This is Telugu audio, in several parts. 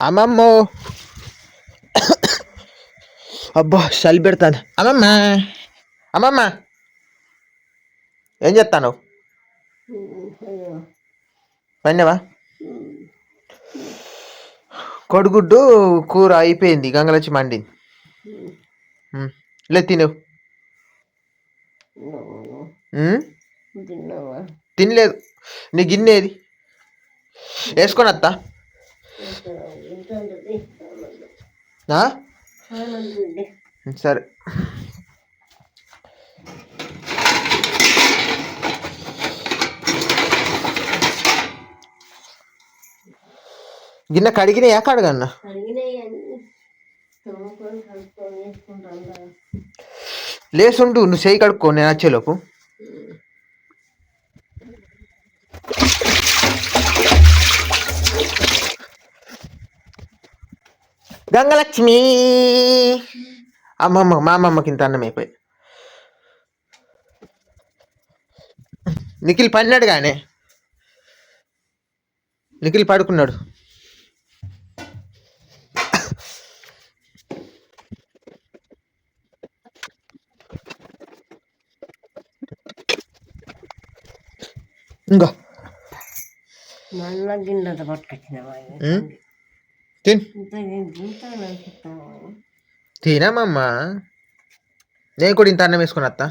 అమ్మమ్మో అబ్బా చలి పెడతాను అమ్మమ్మ అమ్మమ్మ ఏం చెప్తాను పన్నవా కొడుగుడ్డు కూర అయిపోయింది గంగలచ్చి మండింది. లే తినవు తినలేదు. నీ గిన్నె ఏది? వేసుకొని వస్తా సరే. గిన్నె కడిగినాయా కడగన్నా? లేసుండు నువ్వు చేయి కడుక్కో నేను వచ్చేలోపు. గంగలక్ష్మి. అమ్మమ్మ మా అమ్మమ్మకి ఇంత అన్నం అయిపోయి నిఖిల్ పన్నాడు కానీ నిఖిల్ పడుకున్నాడు. ఇంకో మళ్ళా గిన్నెత పట్టుకొచ్చినావా? ఉమ్. తిన్ తినమమ్మా నేను కూడా ఇంత అన్నం వేసుకుని వస్తా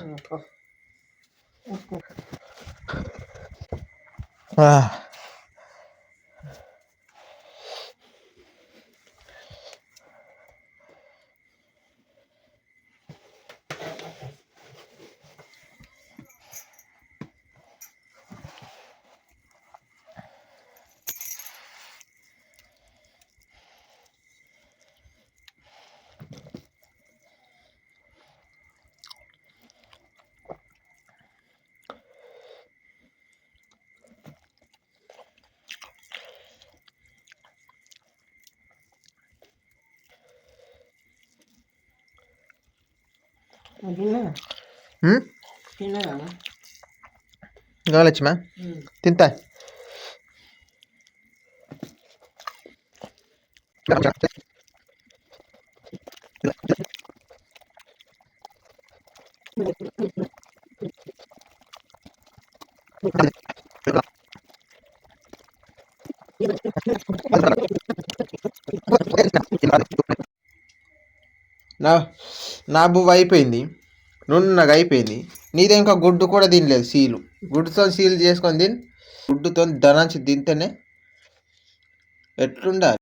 ఆ. తిన్నదా ఉమ్? నా నా బువ్వ అయిపోయింది. నున్నగా అయిపోయింది. నీదే ఇంకా గుడ్డు కూడా తినలేదు సీలు. గుడ్డుతో సీలు చేసుకొని తిని గుడ్డుతో దనాంచి తింటేనే ఎట్లుండాలి?